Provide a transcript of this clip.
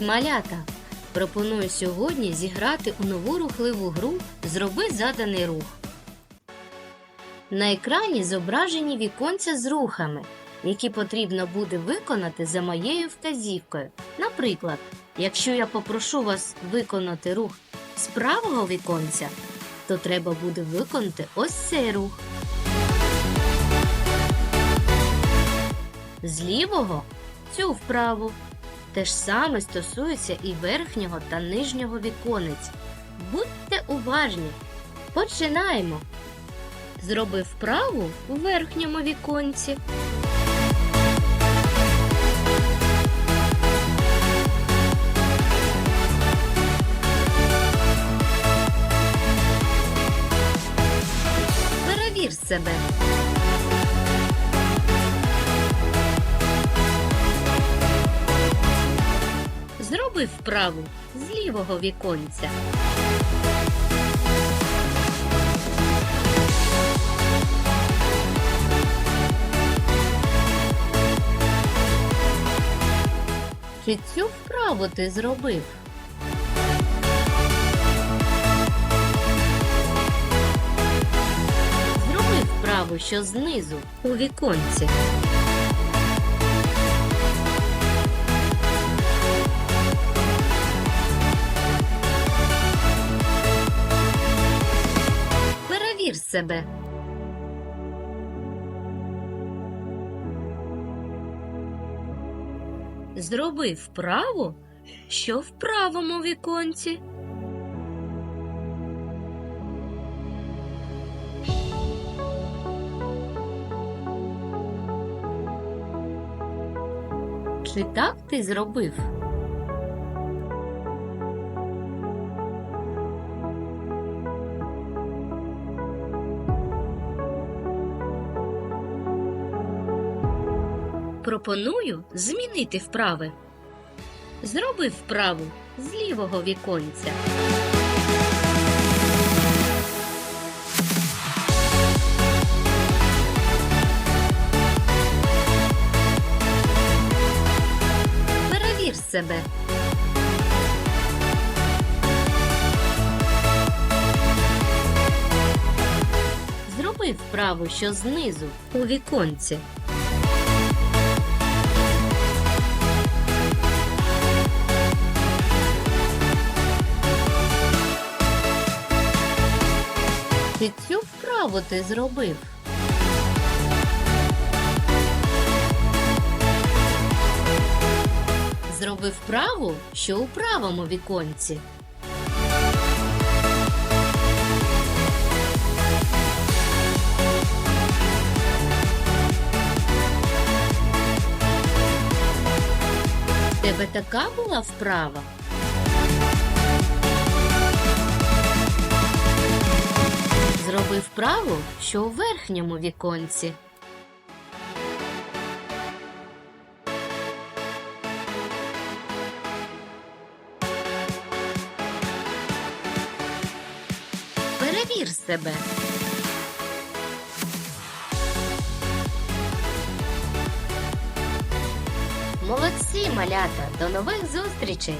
малята! Пропоную сьогодні зіграти у нову рухливу гру Зроби заданий рух. На екрані зображені віконця з рухами, які потрібно буде виконати за моєю вказівкою. Наприклад, якщо я попрошу вас виконати рух з правого віконця, то треба буде виконати ось цей рух. З лівого цю вправу. Те ж саме стосується і верхнього та нижнього віконець. Будьте уважні. Починаємо. Зроби вправу у верхньому віконці. Перевір себе. Зроби вправу з лівого віконця. Чи цю вправу ти зробив? Зроби вправу, що знизу у віконці. Себе. Зроби вправу, що в правому віконці. Чи так ти зробив? Пропоную змінити вправи. Зроби вправу з лівого віконця. Перевір себе. Зроби вправу, що знизу у віконці. Чи цю вправу ти зробив? Зроби вправу, що у правому віконці. Тебе така була вправа? Вправу, що у верхньому віконці. Перевір себе. Молодці, малята! До нових зустрічей!